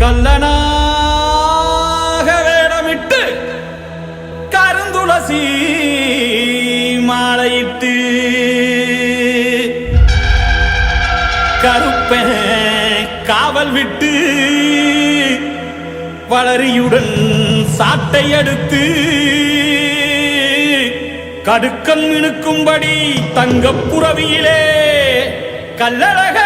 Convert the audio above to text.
கல்லனாக வேடமிட்டு கருந்துளசி மாலையிட்டு கருப்ப காவல் விட்டு வளரியுடன் சாட்டை எடுத்து கடுக்கம் இணுக்கும்படி தங்கப் புறவியிலே கல்லழக